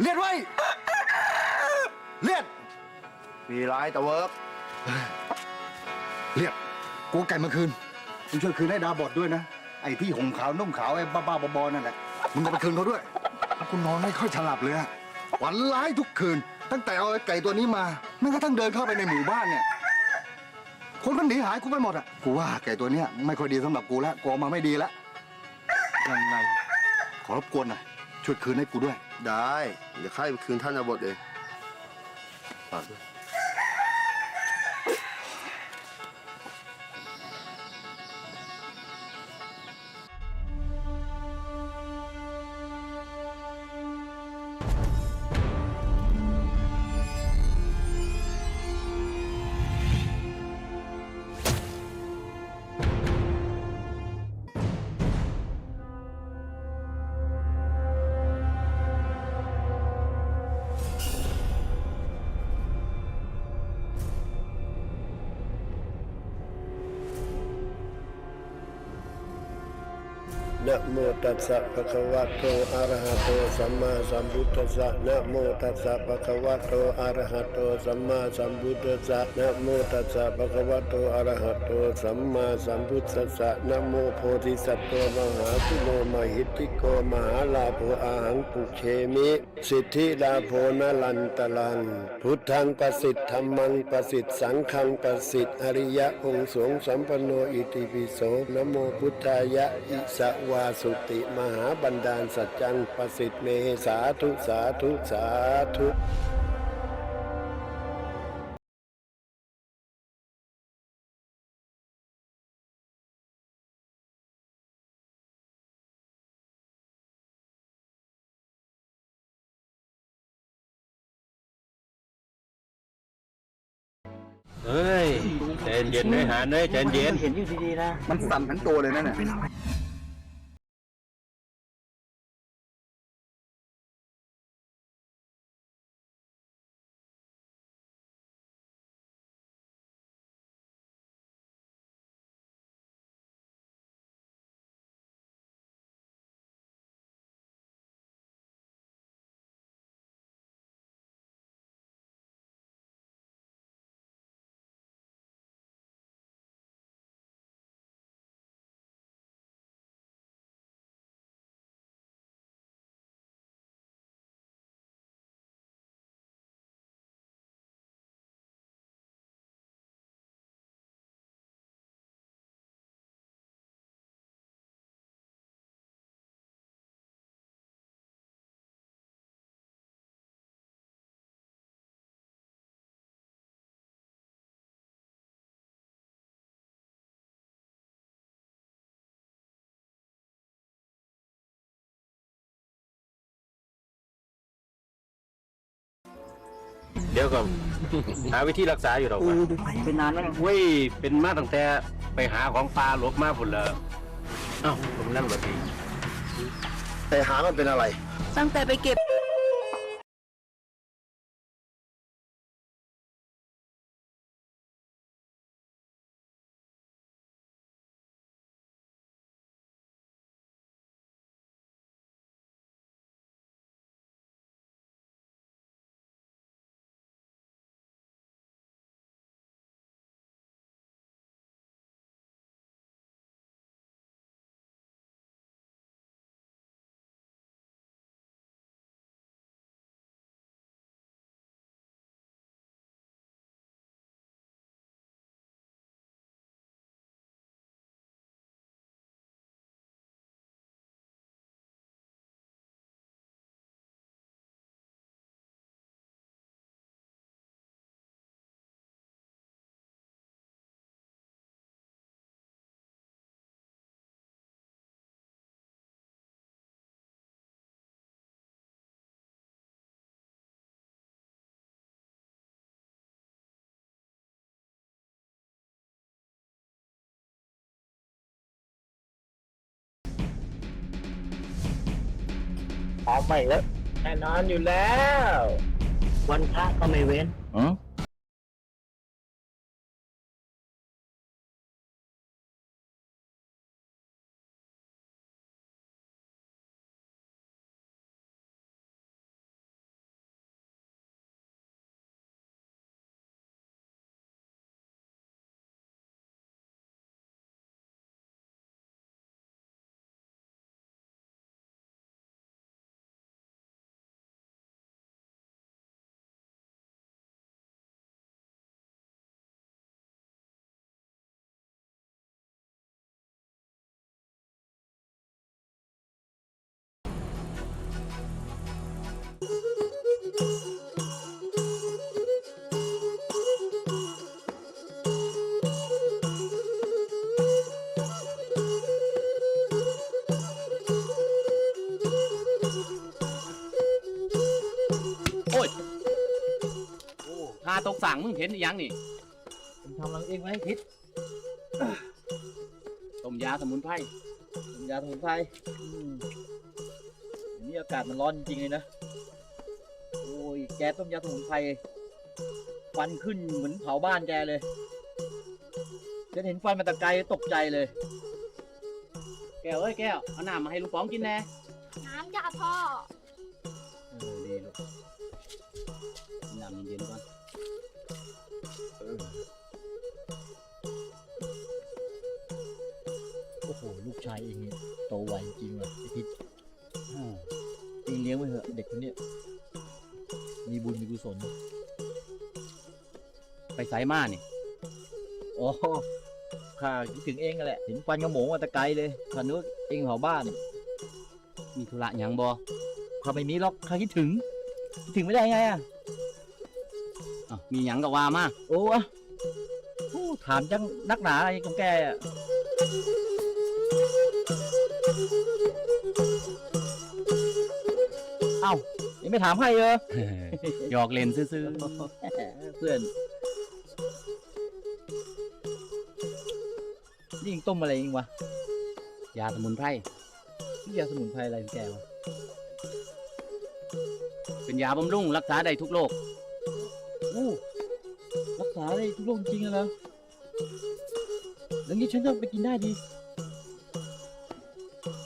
เลียดไว้ เลียด มีร้ายแต่เวิร์กเลียดกูเอาไก่มาคืน มึงช่วยคืนให้ดาบอดด้วยนะ ไอ้ที่หงขาวนุ่มขาวไอ้บ้าๆบอๆนั่นแหละ มึงเอาไปคืนเขาด้วยกูนอนไม่ค่อยฉลับเลยอะฝันร้ายทุกคืน ตั้งแต่เอาไอ้ไก่ตัวนี้มาแม้กระทั่งเดินเข้าไปในหมู่บ้านเนี่ย คนมันหนีหายกูไปหมดอะกูว่าไก่ตัวเนี้ยไม่ค่อยดีสำหรับกูแล้วกูเอามาไม่ดีแล้วยังไง ขอรบกวนหน่อยช่วยคืนให้กูด้วย ได้ เดี๋ยวข้าไปคืนท่านอาบทเองฝากด้วย นะโมตัสสะภะคะวะโตอะระหะโตสัมมาสัมพุทธัสสะนะโมตัสสะภะคะวะโตอะระหะโตสัมมาสัมพุทธัสสะนะโมตัสสะภะคะวะโตอะระหะโตสัมมาสัมพุทธัสสะนะโมโพธิสัตว์มหาคุโนมหิทธิโกมหาลาโภอาหังปุเคมิ สิทธิลาโภนลันตลัง พุทธังประสิทธิ์ธรรมังประสิทธิสังฆังประสิทธิอริยะองค์สงสัมปโนอิติปิโสนะโมพุทธายะอิสวาสุติมหาบันดาลสัจจังประสิทธิ์เมสาธุสาธุสาธุเฮ้ยใจเย็นเลยหาเนยใจเย็น เห็นอยู่ดีๆนะ มันสั่นทั้งตัวเลยนั่นแหละ เดี๋ยวก่อนหาวิธีรักษาอยู่หรอกวะเป็นนานแล้วนะเว้ยเป็นมาตั้งแต่ไปหาของปลาหลบมาพุ่นเลยเอ้าผมนั่งแบบนี้แต่หามันเป็นอะไร ตั้งแต่ไปเก็บ พร้อมไปแล้วแน่นอนอยู่แล้ว วันพระก็ไม่เว้นโอ้ ตกสั่งมึงเห็นอีหยังนี่ผมทำเราเองไว้พิษต้มยาสมุนไพรผมยาสมุนไพรอืมเดี๋ยวนี้อากาศมันร้อนจริงๆเลยนะ โอ้ย แกต้มยาสมุนไพรฟันขึ้นเหมือนเผาบ้านแกเลยฉันเห็นฟันมาแตะไกลตกใจเลย แก้วเอ้ยแก้วเอาน้ำมาให้ลุงป๋องกินแน่น้ำจ้าพ่อเอ เลี้ยงไว้เถอะเด็กคนเนี้ยมีบุญมีกุศลไปไสมานี่โอ้ข้าคิดถึงเองกันแหละเห็นฟันกระโหมงมาตะไกลเลยข้านึกเองเผาบ้าน มีธุระยังบ่ข้าไม่มีหรอกข้าคิดถึงคิดถึงไม่ได้ไงอะอ้าวมีหยังก็ว่ามาโอ้อะโอ้ถามจังนักหนาอะไรของแกอะ อ้ายังไม่ถามให้เออหยอกเล่นซื่อเพื่อนนี่ยิงต้มอะไรยิงวะๆยาสมุนไพรนี่ยาสมุนไพรอะไรของแกวะเป็นยาบำรุงรักษาได้ทุกโรคอู้รักษาได้ทุกโรคจริงๆเหรอแล้วนี้ฉันจะไปกินได้ดี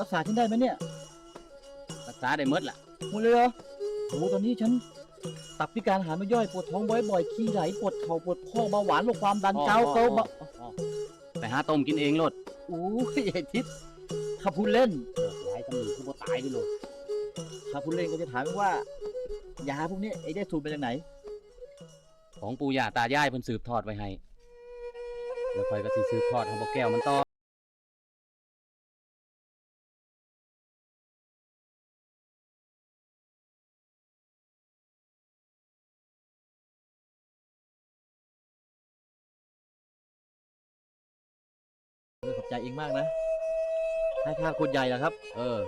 รักษาฉันได้ไหมเนี่ย รักษาได้หมดล่ะ หมดเลยเหรอโอ้ตอนนี้ฉัน ตับพิการอาหารไม่ย่อยปวดท้องบ่อยๆขี้ไหลปวดเข่าปวดข้อเบาหวานโรคความดันอ๋อเกาอ๋อเกาอ๋อเบาไปหาต้มกินเองโลดอู้ยไอ้ทิศข้าพูดเล่นหลายตำหนิคือบ่ตายไปโลดข้าพูดเล่นก็จะถามว่ายาพวกนี้ไอ้ได้สูตรมาจากไหน ของปู่ย่าตายายเพิ่นสืบทอดไว้ให้ แล้วค่อยก็สิสืบทอดให้บ่แก้วมันต่อ เองมากนะ ให้ข้าคุณใหญ่แล้วครับ เออ